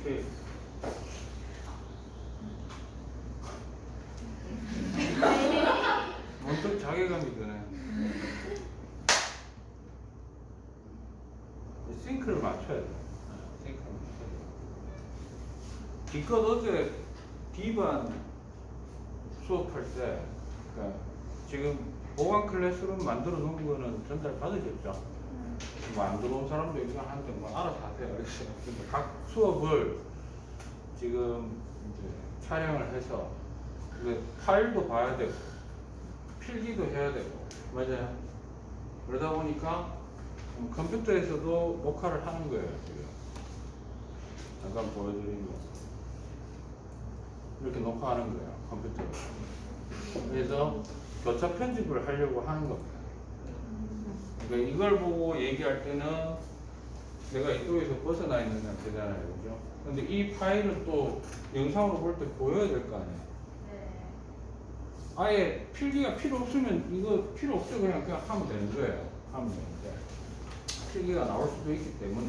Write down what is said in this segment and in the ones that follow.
오케이. 문득 자괴감이 드네. 싱크를 맞춰야 돼. 어, 싱크를 맞춰야 돼. 기껏 어제 D반 수업할 때, 그러니까 지금 보강 클래스룸 만들어 놓은 거는 전달 받으셨죠? 뭐 안 들어온 사람도 이거 하는데 뭐 알아서 하세요. 근데 각 수업을 지금 이제 촬영을 해서 그 파일도 봐야 되고 필기도 해야 되고 맞아요. 그러다 보니까 음, 컴퓨터에서도 녹화를 하는 거예요 지금. 잠깐 보여드리는 거. 이렇게 녹화하는 거예요 컴퓨터로. 그래서 교차 편집을 하려고 하는 겁니다. 그러니까 이걸 보고 얘기할 때는 내가 이쪽에서 벗어나 있는 상태잖아요. 그죠? 근데 이 파일은 또 영상으로 볼 때 보여야 될 거 아니에요. 네. 아예 필기가 필요 없으면 이거 필요 없어 그냥 그냥 하면 되는 거예요. 하면 되는데 필기가 나올 수도 있기 때문에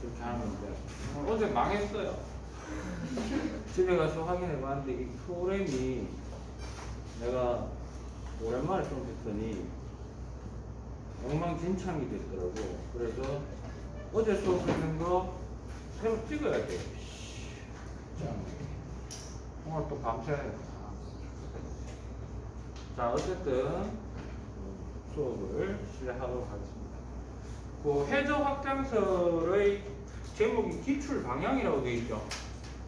그렇게 하는 건데 어, 어제 망했어요. 집에 가서 확인해 봤는데 이 프로그램이 내가 오랜만에 좀 했더니 엉망진창이 됐더라고. 그래서 어제 수업했는 거 새로 찍어야 돼. 자, 오늘 또 밤새야 자, 어쨌든 수업을 시작하도록 하겠습니다. 그 해저 확장설의 제목이 기출 방향이라고 되어 있죠.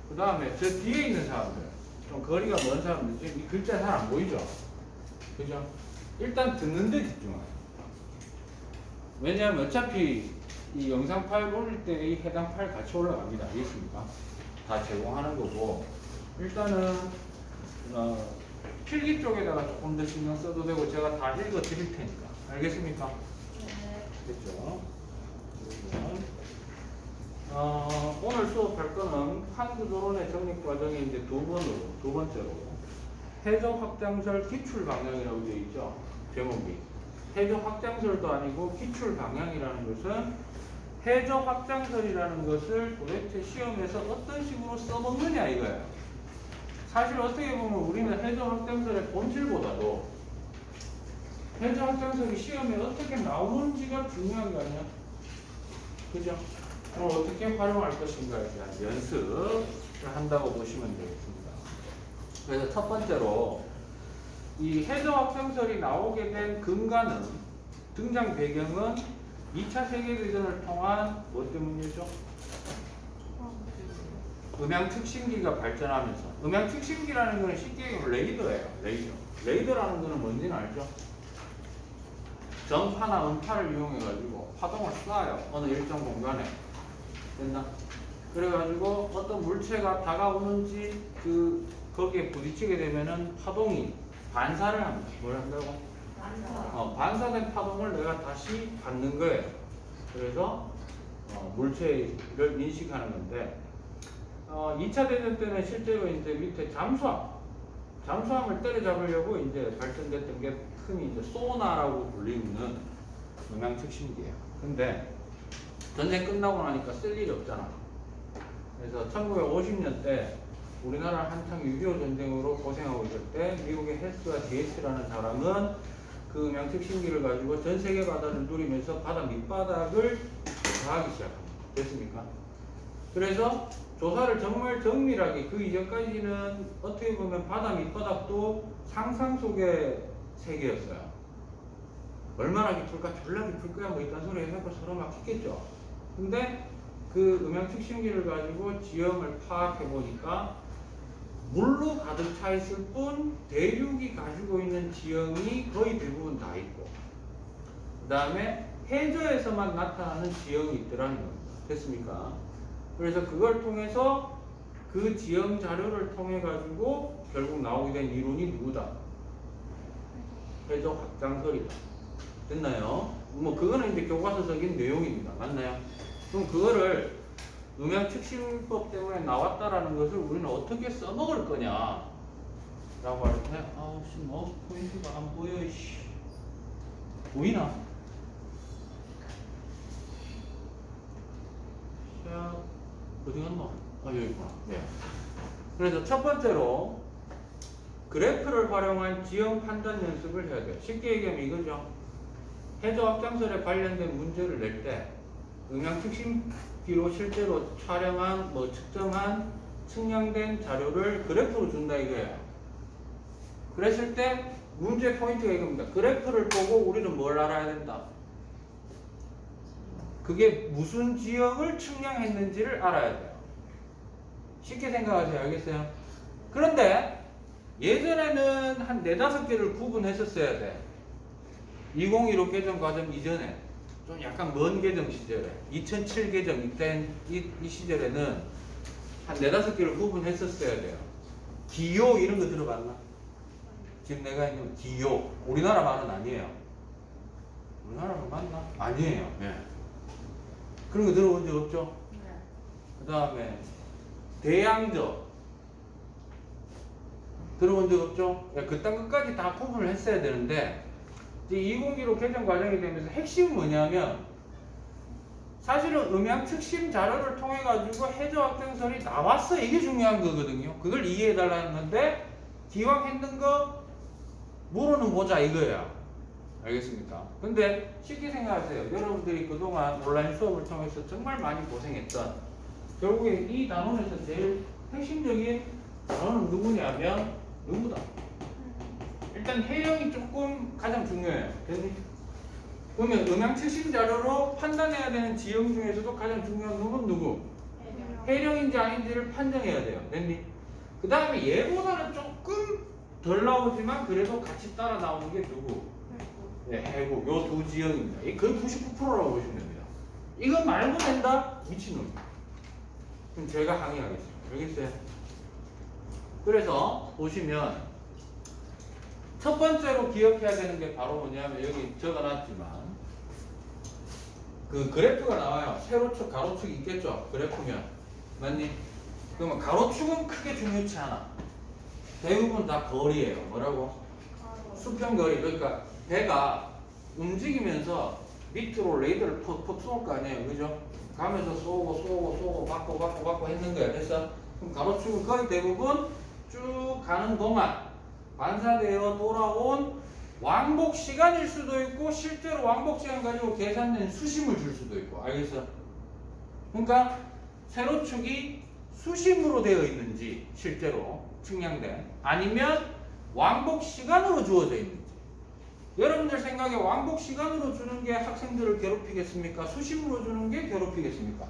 그 다음에 저 뒤에 있는 사람들, 좀 거리가 먼 사람들, 지금 이 글자 잘 안 보이죠? 그죠? 일단 듣는 데 집중하세요. 왜냐하면 어차피 이 영상 파일 올릴 때 이 해당 파일 같이 올라갑니다. 알겠습니까? 다 제공하는 거고 일단은 어, 필기 쪽에다가 조금 더 신경 써도 되고 제가 다 읽어 드릴 테니까 알겠습니까? 네. 됐죠? 그러면, 어, 오늘 수업할 거는 한국도론의 정립 과정의 이제 두 번으로 두 번째로 해저 확장설 기출 방향이라고 되어 있죠 제목이 해저 확장설도 아니고 기출 방향이라는 것은 해저 확장설이라는 것을 도대체 시험에서 어떤 식으로 써먹느냐 이거예요. 사실 어떻게 보면 우리는 해저 확장설의 본질보다도 해저 확장설이 시험에 어떻게 나오는지가 중요한 거 아니야? 그죠? 그럼 어떻게 활용할 것인가에 대한 연습을 한다고 보시면 되겠습니다. 그래서 첫 번째로 이 해저 확장설이 나오게 된 근간은 등장 배경은 2차 세계대전을 통한 뭐 때문이죠? 음향 특신기가 발전하면서 음향 특신기라는 것은 쉽게 얘기하면 레이더예요. 레이더. 레이더라는 것은 뭔지는 알죠? 전파나 음파를 이용해 가지고 파동을 쏴요. 어느 일정 공간에. 됐나? 그래가지고 어떤 물체가 다가오는지 그 거기에 부딪히게 되면은 파동이 반사를 합니다. 뭘 한다고? 어, 반사된 파동을 내가 다시 받는 거예요. 그래서 어, 물체를 인식하는 건데 어, 2차 대전 때는 실제로 이제 밑에 잠수함, 잠수함을 때려잡으려고 이제 발전됐던 게 흔히 이제 소나라고 불리는 음향 특신기예요. 근데 전쟁 끝나고 나니까 쓸 일이 없잖아. 그래서 1950년대 우리나라 한창 6.25 전쟁으로 고생하고 있을 때 미국의 헬스와 디에스라는 사람은 그 음향 특신기를 가지고 전 세계 바다를 누리면서 바다 밑바닥을 조사하기 시작합니다. 됐습니까? 그래서 조사를 정말 정밀하게 그 이전까지는 어떻게 보면 바다 밑바닥도 상상 속의 세계였어요. 얼마나 깊을까? 졸라 깊을 거야. 뭐 이딴 소리 해서 서로 막 했겠죠. 근데 그 음향 특신기를 가지고 지형을 파악해 보니까 물로 가득 차 있을 뿐 대륙이 가지고 있는 지형이 거의 대부분 다 있고 그 다음에 해저에서만 나타나는 지형이 있더라는 겁니다. 됐습니까? 그래서 그걸 통해서 그 지형 자료를 통해 가지고 결국 나오게 된 이론이 누구다? 해저 확장설이다. 됐나요? 뭐 그거는 이제 교과서적인 내용입니다. 맞나요? 그럼 그거를 음향 특심법 때문에 나왔다라는 것을 우리는 어떻게 써먹을 거냐? 라고 할 때, 아우, 씨, 마우스 포인트가 안 보여, 씨. 보이나? 자, 어디 갔노? 아 여기 있구나. 네. 그래서 첫 번째로 그래프를 활용한 지형 판단 연습을 해야 돼요. 쉽게 얘기하면 이거죠. 해저 확장설에 관련된 문제를 낼 때 음향 특심 기로 실제로 촬영한 뭐 측정한 측량된 자료를 그래프로 준다 이거예요. 그랬을 때 문제 포인트가 이겁니다. 그래프를 보고 우리는 뭘 알아야 된다. 그게 무슨 지역을 측량했는지를 알아야 돼요. 쉽게 생각하세요. 알겠어요? 그런데 예전에는 한 네다섯 개를 구분했었어야 돼. 2015 개정 과정 이전에 좀 약간 먼 개정 시절에 2007 개정 이때 이, 이 시절에는 한 네다섯 개를 구분했었어야 돼요. 기요 이런 거 들어봤나? 지금 내가 있는 기요 우리나라 말은 아니에요. 우리나라 말 맞나? 아니에요. 예. 그런 거 들어본 적 없죠? 그 다음에 대양저 들어본 적 없죠? 예, 그딴 것까지 다 구분을 했어야 되는데 2015 개정 과정이 되면서 핵심은 뭐냐면 사실은 음향 특심 자료를 통해 가지고 해저 확장설이 나왔어 이게 중요한 거거든요. 그걸 이해해 달라는 건데 기왕 했는 거 물어는 보자 이거야. 알겠습니까? 근데 쉽게 생각하세요. 여러분들이 그동안 온라인 수업을 통해서 정말 많이 고생했던 결국에 이 단원에서 제일 핵심적인 단원은 누구냐면 누구다. 일단 해영이 조금 가장 중요해요. 그러면 음향 최신 자료로 판단해야 되는 지형 중에서도 가장 중요한 놈은 누구? 해령인지 아닌지를 판정해야 돼요. 됐니? 그 다음에 얘보다는 조금 덜 나오지만 그래도 같이 따라 나오는 게 누구? 네, 해국. 요 두 지형입니다. 이 거의 99%라고 보시면 됩니다. 이거 말고 된다? 미친놈. 그럼 제가 항의하겠습니다. 알겠어요? 그래서 보시면 첫 번째로 기억해야 되는 게 바로 뭐냐면 여기 적어놨지만 그 그래프가 나와요. 세로축, 가로축이 있겠죠. 그래프면 맞니? 그러면 가로축은 크게 중요치 않아. 대부분 다 거리예요. 뭐라고? 수평 거리. 그러니까 배가 움직이면서 밑으로 레이더를 퍽퍽 쏠 거 아니에요. 그죠? 가면서 쏘고 쏘고 쏘고 받고 받고 받고 했는 거야. 됐어? 그럼 가로축은 거의 대부분 쭉 가는 동안 반사되어 돌아온 왕복 시간일 수도 있고 실제로 왕복 시간 가지고 계산된 수심을 줄 수도 있고 알겠어? 그러니까 세로축이 수심으로 되어 있는지 실제로 측량된 아니면 왕복 시간으로 주어져 있는지 여러분들 생각에 왕복 시간으로 주는 게 학생들을 괴롭히겠습니까? 수심으로 주는 게 괴롭히겠습니까?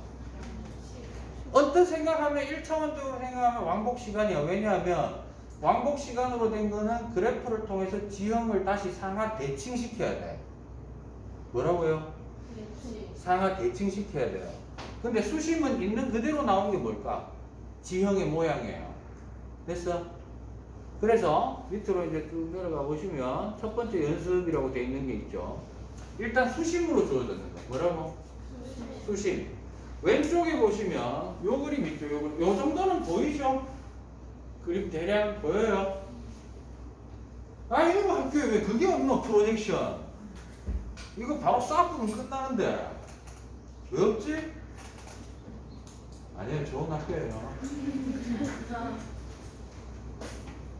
어떤 생각하면 1차원적으로 생각하면 왕복 시간이야. 왜냐하면 왕복 시간으로 된 거는 그래프를 통해서 지형을 다시 상하 대칭시켜야 돼. 뭐라고요? 상하 대칭시켜야 돼요. 근데 수심은 있는 그대로 나온 게 뭘까? 지형의 모양이에요. 됐어? 그래서 밑으로 이제 쭉 내려가 보시면 첫 번째 연습이라고 되어 있는 게 있죠. 일단 수심으로 주어졌는 거. 뭐라고? 수심. 왼쪽에 보시면 요 그림 있죠. 요. 요 정도는 보이죠? 그림 대략 보여요? 아 이거 학교에 왜 그게 없노 프로젝션? 이거 바로 싹보면 끝나는데. 왜 없지? 아니에요 좋은 학교예요.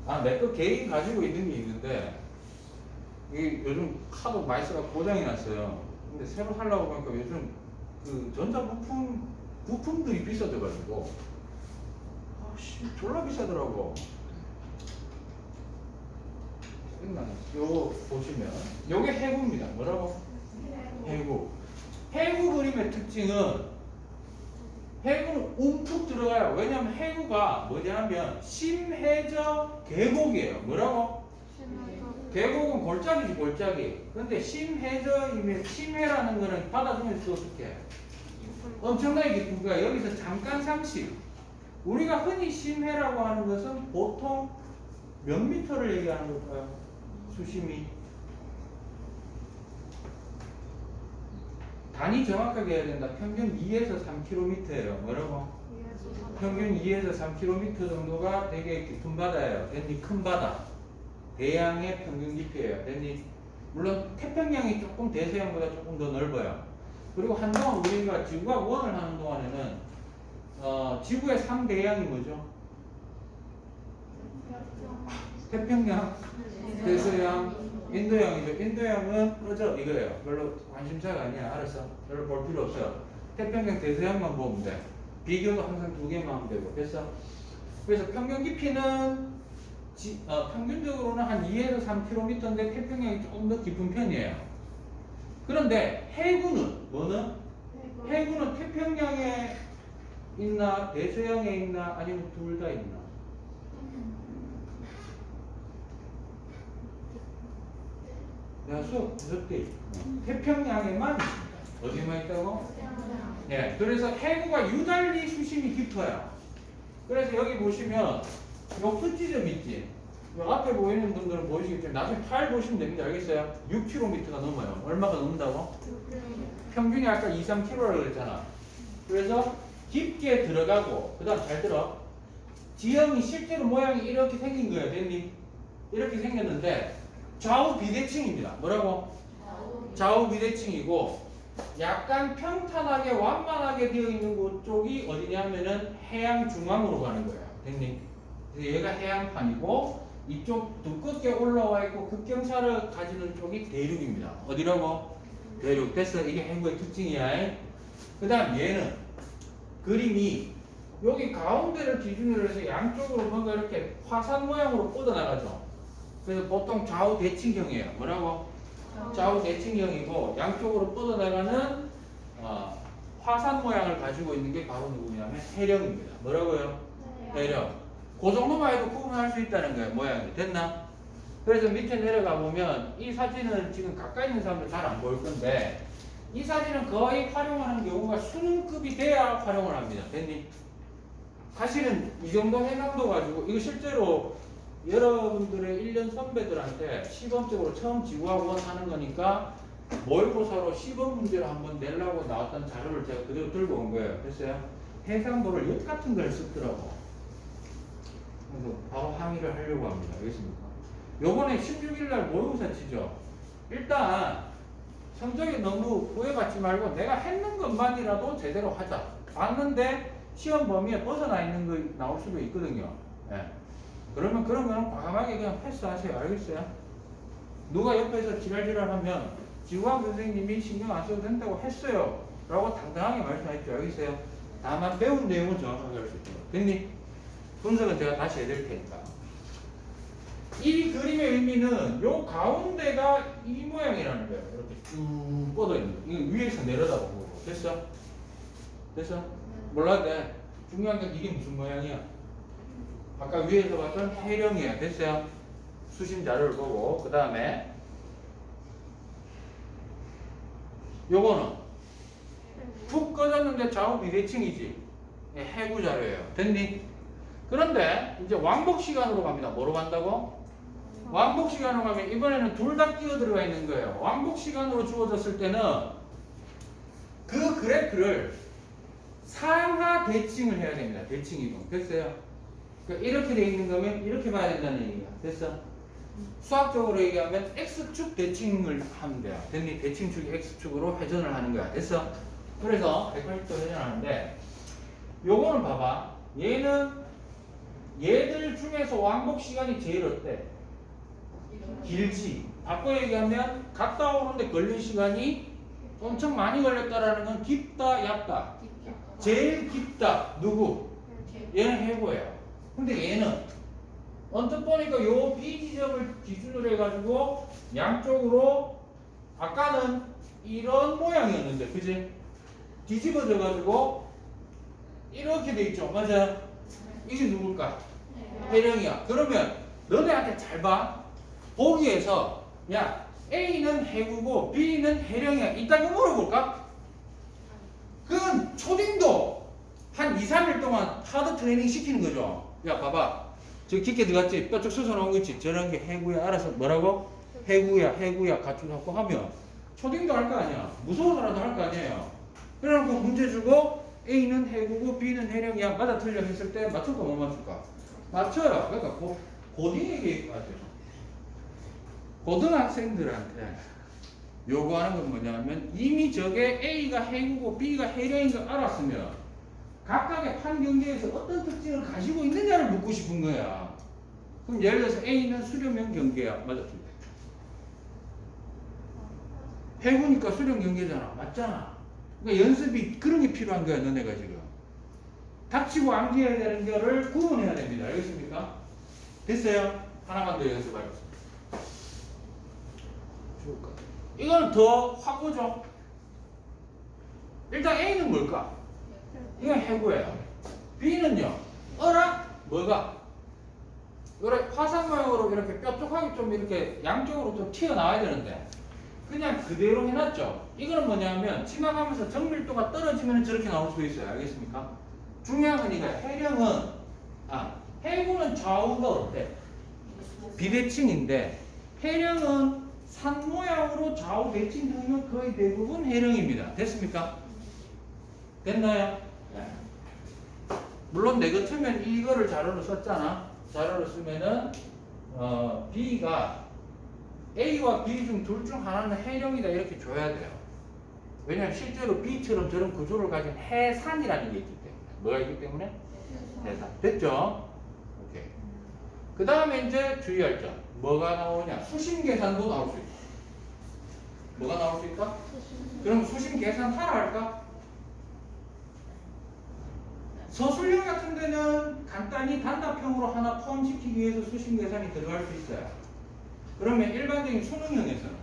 아내거 개인 가지고 있는 게 있는데 이게 요즘 하도 마이스가 고장이 났어요. 근데 새로 살라고 보니까 요즘 그 전자부품 부품들이 비싸져가지고. 아 씨 졸라 비싸더라고. 생각나. 요 보시면 요게 해구입니다. 뭐라고? 해구. 해구 그림의 특징은 해구는 움푹 들어가요. 왜냐면 해구가 뭐냐면 심해저 계곡이에요. 뭐라고? 계곡은 골짜기지 골짜기. 근데 심해저이면 심해라는 거는 바다 중에서 어떻게 해? 엄청나게 깊은 거야. 여기서 잠깐 상식. 우리가 흔히 심해라고 하는 것은 보통 몇 미터를 얘기하는 걸까요? 수심이. 단위 정확하게 해야 된다. 평균 2에서 3km예요. 뭐라고? 평균 2에서 3km 정도가 되게 깊은 바다예요. 굉장히 큰 바다. 대양의 평균 깊이예요. 굉장히 물론 태평양이 조금 대서양보다 조금 더 넓어요. 그리고 한동안 우리가 지구과학 원을 하는 동안에는 어, 지구의 3대양이 뭐죠? 태평양, 대서양, 인도양이죠. 인도양은 꺼져 이거예요. 별로 관심사가 아니야. 알았어. 별로 볼 필요 없어요. 태평양, 대서양만 보면 돼. 비교도 항상 두 개만 하면 되고. 됐어? 그래서 평균 깊이는 지- 어, 평균적으로는 한 2에서 3km인데 태평양이 조금 더 깊은 편이에요. 그런데 해구는 뭐는? 해구는 태평양에 있나 대서양에 있나 아니면 둘 다 있나? 내가 수업 늦었대. 태평양에만. 어디만 있다고? 예. 그래서 해구가 유달리 수심이 깊어요. 그래서 여기 보시면 요 끝지점 있지. 요 앞에 보이는 분들은 보이시겠지만 나중에 잘 보시면 됩니다. 알겠어요? 6km가 넘어요. 얼마가 넘는다고? 평균이 아까 2, 3km라고 그랬잖아. 그래서 깊게 들어가고 그 다음 잘 들어. 지형이 실제로 모양이 이렇게 생긴 거예요, 됐니? 이렇게 생겼는데 좌우 비대칭입니다. 뭐라고? 좌우 비대칭이고 약간 평탄하게 완만하게 되어 있는 곳 쪽이 어디냐면은 해양 중앙으로 가는 거예요. 됐니? 그래서 얘가 해양판이고 이쪽 두껍게 올라와 있고 급경사를 가지는 쪽이 대륙입니다. 어디라고? 대륙. 됐어. 이게 해구의 특징이야. 그 다음 얘는 그림이 여기 가운데를 기준으로 해서 양쪽으로 뭔가 이렇게 화산 모양으로 뻗어나가죠. 그래서 보통 좌우 대칭형이에요. 뭐라고? 좌우 대칭형이고 양쪽으로 뻗어나가는 어, 화산 모양을 가지고 있는 게 바로 누구냐면 해령입니다. 뭐라고요? 해령. 그 정도만 해도 구분할 수 있다는 거예요. 모양이 됐나? 그래서 밑에 내려가 보면 이 사진은 지금 가까이 있는 사람들 잘 안 보일 건데 이 사진은 거의 활용하는 경우가 수능급이 돼야 활용을 합니다. 됐니? 사실은 이 정도 해상도 가지고 이거 실제로 여러분들의 1년 선배들한테 시범적으로 처음 지구학원 하는 거니까 모의고사로 시범 문제를 한번 내려고 나왔던 자료를 제가 그대로 들고 온 거예요. 됐어요? 해상도를 엿 같은 걸 쓰더라고. 그래서 바로 항의를 하려고 합니다. 알겠습니까? 요번에 16일 날 모의고사 치죠. 일단 성적이 너무 구애받지 말고 내가 했는 것만이라도 제대로 하자. 봤는데 시험 범위에 벗어나 있는 거 나올 수도 있거든요. 예. 그러면 그런 거는 과감하게 그냥 패스하세요. 알겠어요? 누가 옆에서 지랄지랄 하면 지구학 선생님이 신경 안 써도 된다고 했어요. 라고 당당하게 말씀하십시오. 알겠어요? 다만 배운 내용은 정확하게 할 수 있도록. 됐니? 분석은 제가 다시 해드릴 테니까. 이 그림의 의미는 요 가운데가 이 모양이라는 거예요. 이렇게 쭉 뻗어 있는 거. 이거 위에서 내려다보고. 됐어? 됐어? 몰라도 돼. 중요한 건 이게 무슨 모양이야? 아까 위에서 봤던 해령이야. 됐어요? 수신 자료를 보고 그 다음에 요거는 푹 꺼졌는데 좌우 비대칭이지. 예, 해구 자료예요. 됐니? 그런데 이제 왕복 시간으로 갑니다. 뭐로 간다고? 왕복 시간으로 가면 이번에는 둘 다 끼어 들어가 있는 거예요. 왕복 시간으로 주어졌을 때는 그 그래프를 상하 대칭을 해야 됩니다. 대칭 이동. 됐어요? 그러니까 이렇게 돼 있는 거면 이렇게 봐야 된다는 얘기야. 됐어? 수학적으로 얘기하면 X축 대칭을 하면 돼요. 됐니? 대칭축이 X축으로 회전을 하는 거야. 됐어? 그래서 180도 회전하는데 요거는 봐봐. 얘는 얘들 중에서 왕복 시간이 제일 어때? 길지. 바꿔 얘기하면 갔다 오는데 걸린 시간이 엄청 많이 걸렸다라는 건 깊다, 얕다. 제일 깊다. 누구? 얘는 해고예요. 근데 얘는 언뜻 보니까 요 B 지점을 기준으로 해가지고 양쪽으로 아까는 이런 모양이었는데, 그지? 뒤집어져 가지고 이렇게 돼 있죠. 맞아? 이게 누굴까? 해령이야. 그러면 너네한테 잘 봐. 보기에서 야 A는 해구고 B는 해령이야. 이따가 물어볼까? 그건 초딩도 한 2, 3일 동안 하드 트레이닝 시키는 거죠. 야 봐봐. 저 깊게 들어갔지? 뼈쪽 솟아 나온 거 있지? 저런 게 해구야. 알아서 뭐라고? 해구야, 해구야. 같이 갖고 하면 초딩도 할 거 아니야. 무서워서라도 할 거 아니에요. 그래놓고 문제 주고 A는 해구고 B는 해령이야. 맞아 틀려 했을 때 맞출까 못 맞출까? 맞춰요. 그러니까 고, 고딩에게 맞아요. 고등학생들한테 요구하는 건 뭐냐면 이미 저게 A가 해구고 B가 해령인 걸 알았으면 각각의 판 경계에서 어떤 특징을 가지고 있느냐를 묻고 싶은 거야. 그럼 예를 들어서 A는 수렴형 경계야. 맞았지? 해보니까 수렴 경계잖아. 맞잖아. 그러니까 연습이 그런 게 필요한 거야, 너네가 지금. 닥치고 암기해야 되는 거를 구분해야 됩니다. 알겠습니까? 됐어요? 하나만 더 연습하겠습니다. 좋을까? 이건 더 확보죠. 일단 A는 뭘까? 이건 해구예요. B는요. 어라? 뭐가? 이렇게 화상 모양으로 이렇게 뾰족하게 좀 이렇게 양쪽으로 좀 튀어나와야 되는데 그냥 그대로 해놨죠. 이거는 뭐냐면 지나가면서 정밀도가 떨어지면 저렇게 나올 수 있어요. 알겠습니까? 중요한 건 이거 해령은 아 해구는 좌우가 어때? 비대칭인데 해령은 산 모양으로 좌우 대칭되면 거의 대부분 해령입니다. 됐습니까? 됐나요? 네. 물론 내 같으면 이거를 자료로 썼잖아. 자료로 쓰면은 어, B가 A와 B 중 둘 중 하나는 해령이다 이렇게 줘야 돼요. 왜냐면 실제로 B처럼 저런 구조를 가진 해산이라는 게 있기 때문에 뭐가 있기 때문에 해산 됐죠? 오케이. 그 다음에 이제 주의할 점 뭐가 나오냐 수심 계산도 나올 수 있다. 뭐가 나올 수 있다? 그럼 수심 계산 하라 할까? 서술형 같은 데는 간단히 단답형으로 하나 포함시키기 위해서 수심 계산이 들어갈 수 있어요. 그러면 일반적인 수능형에서는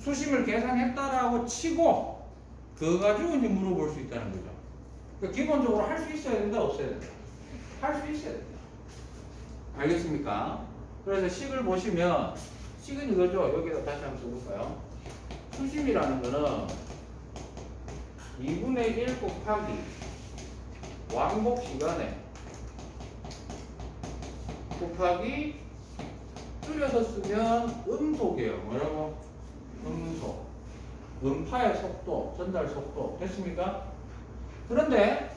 수심을 계산했다라고 치고 그거 가지고 이제 물어볼 수 있다는 거죠. 그러니까 기본적으로 할 수 있어야 된다, 없어야 된다? 할 수 있어야 된다. 알겠습니까? 그래서 식을 보시면 식은 이거죠. 여기다 다시 한번 써볼까요? 수심이라는 거는 2분의 1 곱하기 왕복 시간에 곱하기 줄여서 쓰면 음속이에요. 뭐라고? 음속. 음파의 속도, 전달 속도. 됐습니까? 그런데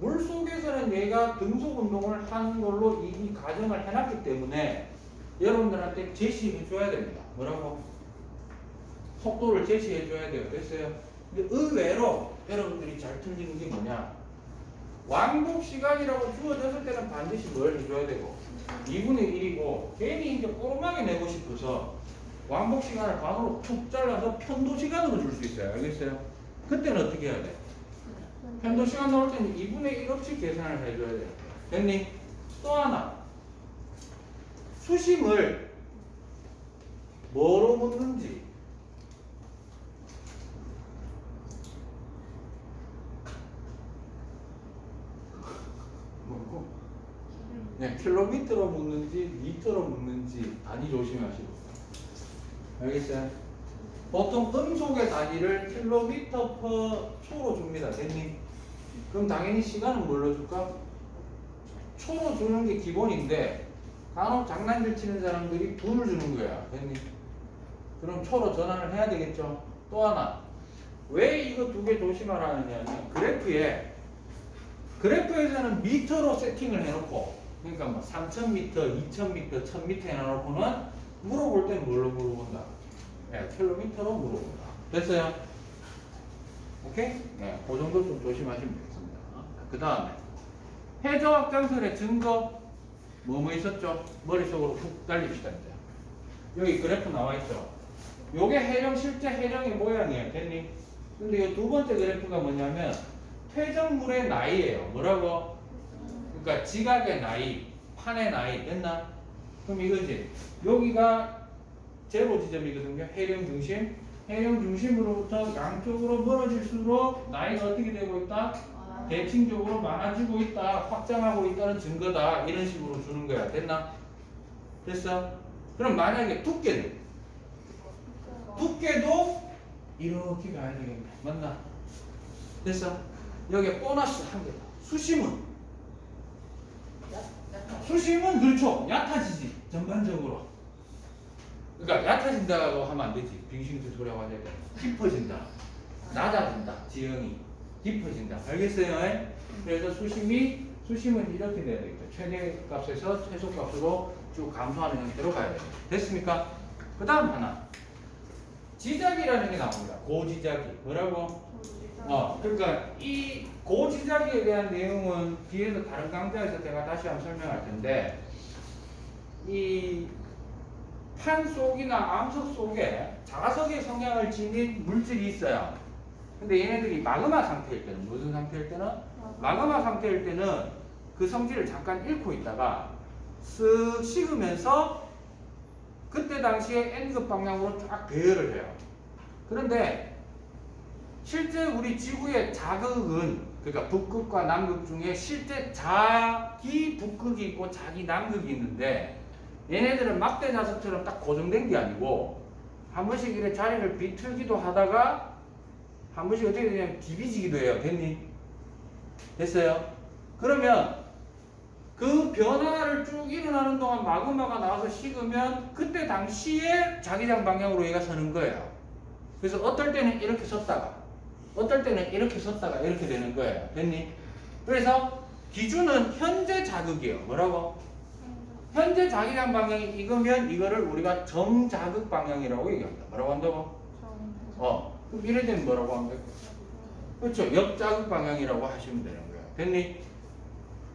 물 속에서는 얘가 등속 운동을 하는 걸로 이미 가정을 해놨기 때문에 여러분들한테 제시해 줘야 됩니다. 뭐라고? 속도를 제시해 줘야 돼요. 됐어요? 근데 의외로 여러분들이 잘 틀리는 게 뭐냐? 왕복 시간이라고 주어졌을 때는 반드시 뭘 해줘야 되고 2분의 1이고 괜히 이제 꼬름하게 내고 싶어서 왕복 시간을 반으로 툭 잘라서 편도 시간으로 줄 수 있어요. 알겠어요? 그때는 어떻게 해야 돼? 편도 시간 나올 때는 2분의 1 없이 계산을 해줘야 돼요. 됐니? 또 하나. 수심을 뭐로 묻는지 뭐고? 네, 킬로미터로 묻는지 미터로 묻는지 단위 조심하시고 알겠어요? 보통 음속의 단위를 킬로미터 퍼 초로 줍니다. 됐니? 그럼 당연히 시간은 뭘로 줄까? 초로 주는 게 기본인데 간혹 장난질 치는 사람들이 분을 주는 거야. 됐니? 그럼 초로 전환을 해야 되겠죠? 또 하나 왜 이거 두 개 조심하라 하느냐면 그래프에 그래프에서는 미터로 세팅을 해놓고 그러니까 뭐 3,000m, 2,000m, 1,000m 해놓고는 물어볼 땐 뭘로 물어본다? 네, 킬로미터로 물어본다. 됐어요? 오케이? 네, 그 정도 좀 조심하시면 되겠습니다. 그 다음에 해저 확장설의 증거 뭐 뭐 있었죠? 머릿속으로 훅 달립시다 이제. 여기 그래프 나와 있죠? 요게 해령 실제 해령의 모양이에요. 됐니? 근데 이 두 번째 그래프가 뭐냐면 퇴적물의 나이예요. 뭐라고? 그러니까 지각의 나이, 판의 나이 됐나? 그럼 이거지. 여기가 제로 지점이거든요. 해령 중심. 해령 중심으로부터 양쪽으로 멀어질수록 나이가 어떻게 되고 있다? 대칭적으로 많아지고 있다. 확장하고 있다는 증거다. 이런 식으로 주는 거야. 됐나? 됐어? 그럼 만약에 두께는? 두께도 이렇게 가야 되겠네. 맞나? 됐어? 여기에 보너스 한 개. 수심은? 수심은 그렇죠. 얕아지지. 전반적으로. 그러니까 얕아진다고 하면 안 되지. 소리하고 하자. 깊어진다. 낮아진다. 지형이. 깊어진다. 알겠어요? 에? 그래서 수심이 수심은 이렇게 돼야 되겠다. 최대 값에서 최소 값으로 쭉 감소하는 형태로 가야 돼요. 됐습니까? 그 다음 하나. 지작이라는 게 나옵니다. 고지작이. 뭐라고? 어, 그러니까 이 고지자기에 대한 내용은 뒤에서 다른 강좌에서 제가 다시 한번 설명할 텐데 이 판 속이나 암석 속에 자석의 성향을 지닌 물질이 있어요. 근데 얘네들이 마그마 상태일 때는 무슨 상태일 때는 마그마 상태일 때는 그 성질을 잠깐 잃고 있다가 쓱 식으면서 그때 당시에 N급 방향으로 쫙 배열을 해요. 그런데 실제 우리 지구의 자극은 그러니까 북극과 남극 중에 실제 자기 북극이 있고 자기 남극이 있는데 얘네들은 막대 자석처럼 딱 고정된 게 아니고 한 번씩 이렇게 자리를 비틀기도 하다가 한 번씩 어떻게 되냐면 디비지기도 해요. 됐니? 됐어요? 그러면 그 변화를 쭉 일어나는 동안 마그마가 나와서 식으면 그때 당시에 자기장 방향으로 얘가 서는 거예요. 그래서 어떨 때는 이렇게 섰다가 어떨 때는 이렇게 섰다가 이렇게 되는 거예요. 됐니? 그래서 기준은 현재 자극이에요. 뭐라고? 현재 자기장 방향이 이거면 이거를 우리가 정자극 방향이라고 얘기합니다. 뭐라고 한다고? 어. 그럼 이래 되면 뭐라고 하면 될까? 그렇죠. 역자극 방향이라고 하시면 되는 거예요. 됐니?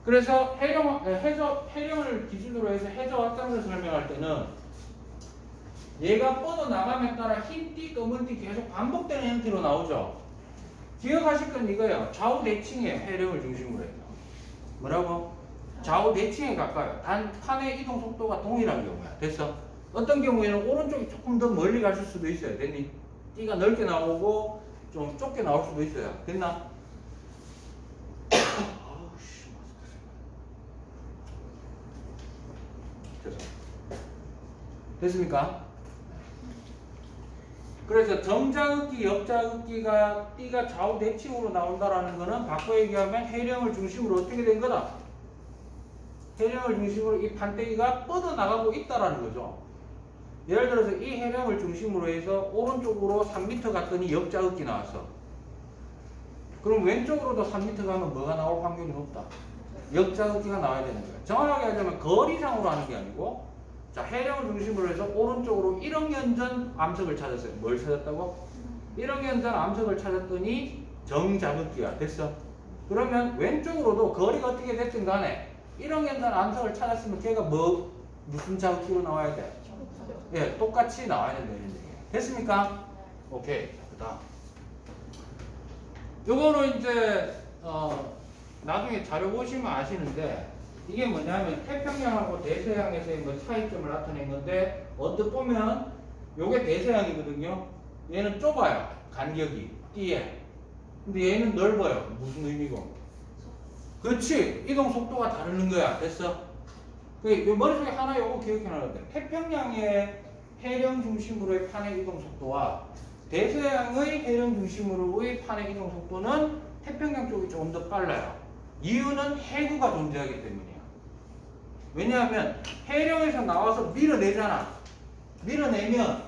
그래서 해령, 에, 해저, 해령을 기준으로 해서 해저 확장을 설명할 때는 얘가 뻗어나감에 따라 흰띠, 검은띠 계속 반복되는 형태로 나오죠. 기억하실 건 이거예요. 좌우 대칭이에요. 해령을 중심으로 해서. 뭐라고? 좌우 대칭에 가까워요. 단 판의 이동 속도가 동일한 경우야. 됐어? 어떤 경우에는 오른쪽이 조금 더 멀리 가실 수도 있어요. 됐니? 띠가 넓게 나오고 좀 좁게 나올 수도 있어요. 됐나? 됐습니까? 그래서 정자극기, 역자극기가 띠가 좌우 대칭으로 나온다라는 거는 바꿔 얘기하면 해령을 중심으로 어떻게 된 거다? 해령을 중심으로 이 판때기가 뻗어나가고 있다라는 거죠. 예를 들어서 이 해령을 중심으로 해서 오른쪽으로 3m 갔더니 역자극기 나왔어. 그럼 왼쪽으로도 3m 가면 뭐가 나올 확률이 높다? 역자극기가 나와야 되는 거예요. 정확하게 하자면 거리상으로 하는 게 아니고 자 해령을 중심으로 해서 오른쪽으로 1억 년 전 암석을 찾았어요. 뭘 찾았다고? 1억 년 전 암석을 찾았더니 정자극기가 됐어. 그러면 왼쪽으로도 거리가 어떻게 됐든 간에 1억 년 전 암석을 찾았으면 걔가 뭐 무슨 자극기로 나와야 돼? 예, 똑같이 나와야 된다는 얘기예요. 됐습니까? 오케이. 그다음. 요거는 이제 어 나중에 자료 보시면 아시는데 이게 뭐냐면 태평양하고 대서양에서의 뭐 차이점을 나타낸 건데 언뜻 보면 요게 대서양이거든요. 얘는 좁아요. 간격이 띠에. 근데 얘는 넓어요. 무슨 의미고? 그렇지. 이동 속도가 다르는 거야. 됐어? 그요 머릿속에 하나 요거 기억해놔야 돼. 태평양의 해령 중심으로의 판의 이동 속도와 대서양의 해령 중심으로의 판의 이동 속도는 태평양 쪽이 조금 더 빨라요. 이유는 해구가 존재하기 때문이야. 왜냐하면 해령에서 나와서 밀어내잖아. 밀어내면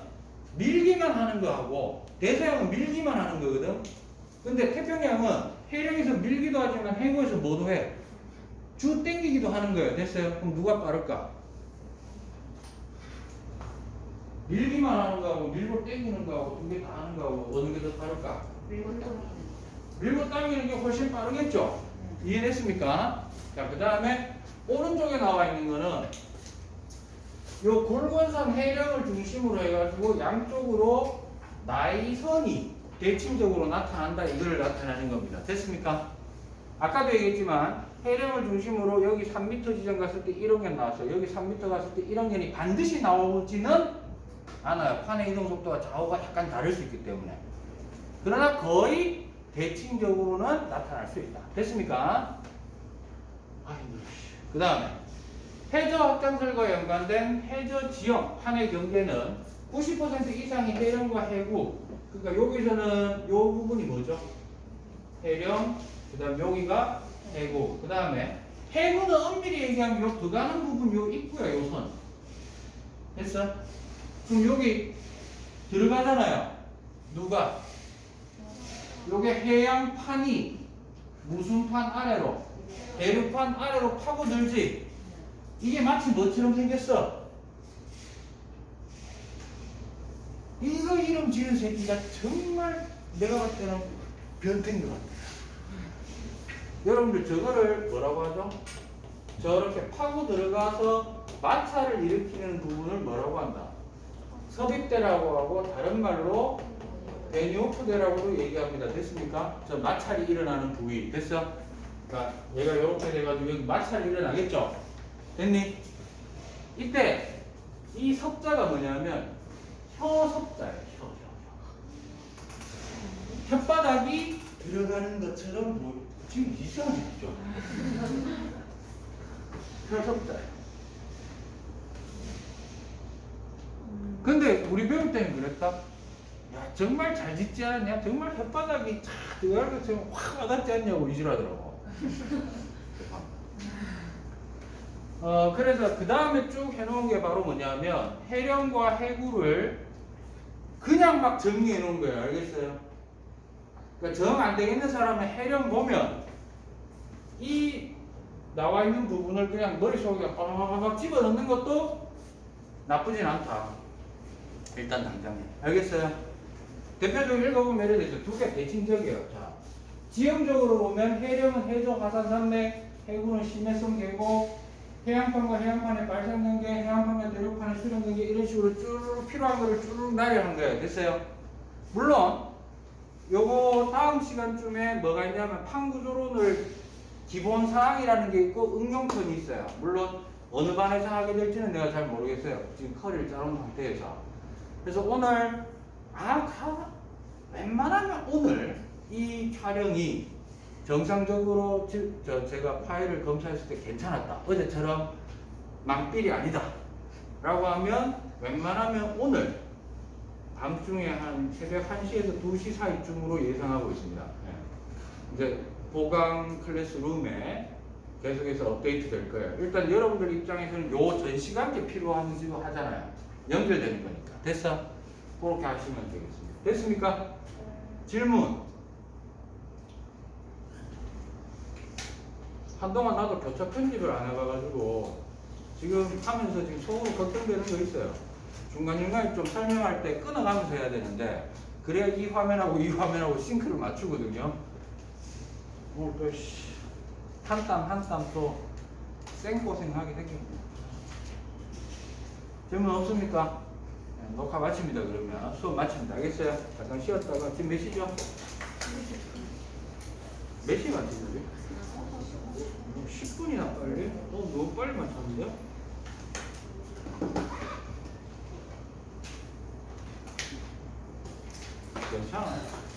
밀기만 하는 거하고 대서양은 밀기만 하는 거거든. 근데 태평양은 해령에서 밀기도 하지만 해구에서 뭐도 해? 주 땡기기도 하는 거예요. 됐어요? 그럼 누가 빠를까? 밀기만 하는 거하고 밀고 땡기는 거하고 두 개 다 하는 거하고 어느 게 더 빠를까? 밀고 당기는 게 훨씬 빠르겠죠? 이해됐습니까? 자, 그 다음에 오른쪽에 나와 있는 거는 요 굵은선 해령을 중심으로 해가지고 양쪽으로 나이선이 대칭적으로 나타난다 이걸 나타내는 겁니다. 됐습니까? 아까도 얘기했지만 해령을 중심으로 여기 3m 지점 갔을 때 1억 년 나왔어요. 여기 3m 갔을 때 1억 년이 반드시 나오지는 않아요. 판의 이동 속도가 좌우가 약간 다를 수 있기 때문에. 그러나 거의 대칭적으로는 나타날 수 있다. 됐습니까? 그 다음에 해저 확장설과 연관된 해저 지형 판의 경계는 90% 이상이 해령과 해구. 그러니까 여기서는 요 부분이 뭐죠? 해령. 그 다음 여기가 해구. 그 다음에 해구는 엄밀히 얘기하면 요 들어가는 부분 요 입구야 요 선. 됐어? 그럼 여기 들어가잖아요. 누가? 요게 해양판이 무슨 판 아래로? 대륙판 아래로 파고들지. 이게 마치 뭐처럼 생겼어? 이거 이름 지은 새끼가 정말 내가 봤을 때는 변태인 것 같아요. 여러분들 저거를 뭐라고 하죠? 저렇게 파고 들어가서 마찰을 일으키는 부분을 뭐라고 한다? 섭입대라고 하고 다른 말로 베니오프대라고도 얘기합니다. 됐습니까? 저 마찰이 일어나는 부위 됐어? 그러니까 얘가 이렇게 돼가지고 여기 마찰이 일어나겠죠? 됐니? 이때 이 석자가 뭐냐면 혀석자예요. 혀, 혀, 혀. 혓바닥이 들어가는 것처럼 뭐 지금 이상하죠? 혀석자예요. 근데 우리 배울 때는 그랬다. 야 정말 잘 짓지 않았냐? 정말 혓바닥이 쫙 들어가는 것처럼 확 와닿지 않냐고 이질하더라고. 어 그래서 그 다음에 쭉 해놓은 게 바로 뭐냐면 해령과 해구를 그냥 막 정리해 놓은 거예요. 알겠어요? 그러니까 정 안 되겠는 사람은 해령 보면 이 나와 있는 부분을 그냥 머릿속에 빠바바박 집어넣는 것도 나쁘진 않다. 일단 당장에. 알겠어요? 대표적으로 읽어보면 예를 들어서 두 개 대칭적이에요. 자, 지형적으로 보면 해령은 해저 화산 산맥, 해구는 심해성 계곡, 해양판과 해양판의 발생 관계, 해양판과 대륙판의 수령 관계 이런 식으로 쭉 필요한 거를 쭉 나열한 거예요. 됐어요? 물론 요거 다음 시간쯤에 뭐가 있냐면 판구조론을 기본 사항이라는 게 있고 응용편이 있어요. 물론 어느 반에서 하게 될지는 내가 잘 모르겠어요. 지금 커리를 짜놓은 상태에서. 그래서 오늘 아, 가- 웬만하면 오늘 이 촬영이 정상적으로 지- 저 제가 파일을 검사했을 때 괜찮았다. 어제처럼 망필이 아니다. 라고 하면 웬만하면 오늘 밤중에 한 새벽 1시에서 2시 사이쯤으로 예상하고 있습니다. 예. 이제 보강 클래스룸에 계속해서 업데이트 될 거예요. 일단 여러분들 입장에서는 요 전 시간게 필요한지 하잖아요. 연결되는 거니까. 됐어? 그렇게 하시면 되겠습니다. 됐습니까? 질문. 한동안 나도 교차 편집을 안 해봐가지고 지금 하면서 지금 속으로 걱정되는 거 있어요. 중간중간에 좀 설명할 때 끊어가면서 해야 되는데 그래야 이 화면하고 이 화면하고 싱크를 맞추거든요. 오늘 또 씨, 한땀 한 땀 또 생고생하게 생겼네. 질문 없습니까? 네, 녹화 마칩니다 그러면 수업 마칩니다 알겠어요? 잠깐 쉬었다가 지금 몇 시죠? 몇 시에 마치죠? 10분이나 빨리? 어 너무 빨리 마쳤는데요? 点上来了。